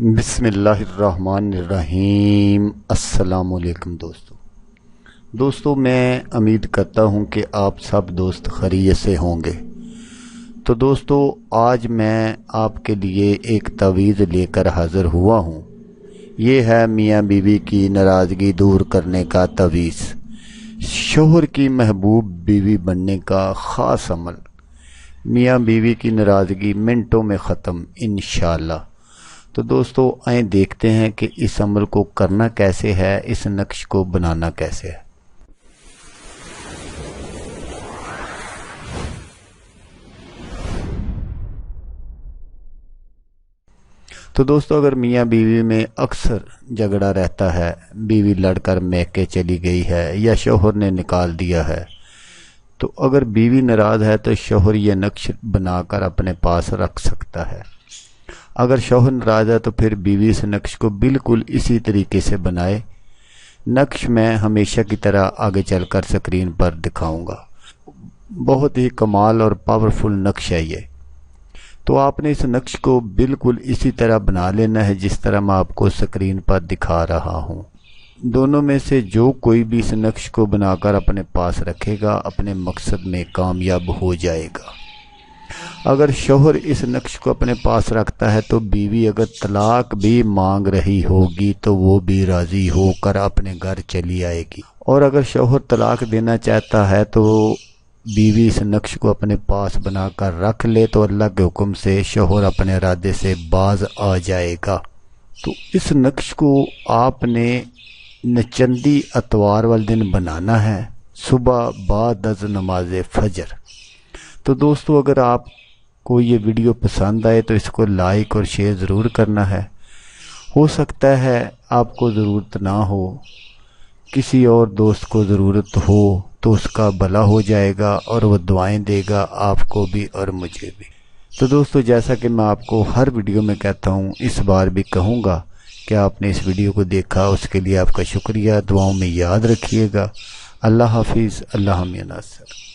बिसमीम असलकम दोस्तों। दोस्तों, मैं उम्मीद करता हूँ कि आप सब दोस्त खरीय से होंगे। तो दोस्तों, आज मैं आपके लिए एक तवीज़ लेकर हाज़िर हुआ हूँ। ये है मियाँ बीवी की नाराज़गी दूर करने का तवीज़। शोहर की महबूब बीवी बनने का ख़ास अमल। मियाँ बीवी की नाराज़गी मिनटों में ख़त्म इन तो दोस्तों, आए देखते हैं कि इस अमल को करना कैसे है, इस नक्श को बनाना कैसे है। तो दोस्तों, अगर मियाँ बीवी में अक्सर झगड़ा रहता है, बीवी लड़कर मैके चली गई है या शोहर ने निकाल दिया है तो अगर बीवी नाराज़ है तो शोहर यह नक्श बनाकर अपने पास रख सकता है। अगर शौहर नाराज़ है तो फिर बीवी इस नक्श को बिल्कुल इसी तरीके से बनाए। नक्श मैं हमेशा की तरह आगे चलकर स्क्रीन पर दिखाऊँगा। बहुत ही कमाल और पावरफुल नक्श है ये। तो आपने इस नक्श को बिल्कुल इसी तरह बना लेना है जिस तरह मैं आपको स्क्रीन पर दिखा रहा हूँ। दोनों में से जो कोई भी इस नक्श को बनाकर अपने पास रखेगा, अपने मकसद में कामयाब हो जाएगा। अगर शोहर इस नक्श को अपने पास रखता है तो बीवी अगर तलाक भी मांग रही होगी तो वो भी राज़ी होकर अपने घर चली आएगी। और अगर शोहर तलाक देना चाहता है तो बीवी इस नक्श को अपने पास बनाकर रख ले तो अल्लाह के हुक्म से शोहर अपने इरादे से बाज आ जाएगा। तो इस नक्श को आपने नचंदी अतवार वाले दिन बनाना है, सुबह बाद नमाज़ फजर। तो दोस्तों, अगर आपको ये वीडियो पसंद आए तो इसको लाइक और शेयर ज़रूर करना है। हो सकता है आपको ज़रूरत ना हो, किसी और दोस्त को ज़रूरत हो तो उसका भला हो जाएगा और वो दुआएँ देगा आपको भी और मुझे भी। तो दोस्तों, जैसा कि मैं आपको हर वीडियो में कहता हूँ, इस बार भी कहूँगा कि आपने इस वीडियो को देखा, उसके लिए आपका शुक्रिया। दुआओं में याद रखिएगा। अल्लाह हाफिज़, अल्लाह नासर।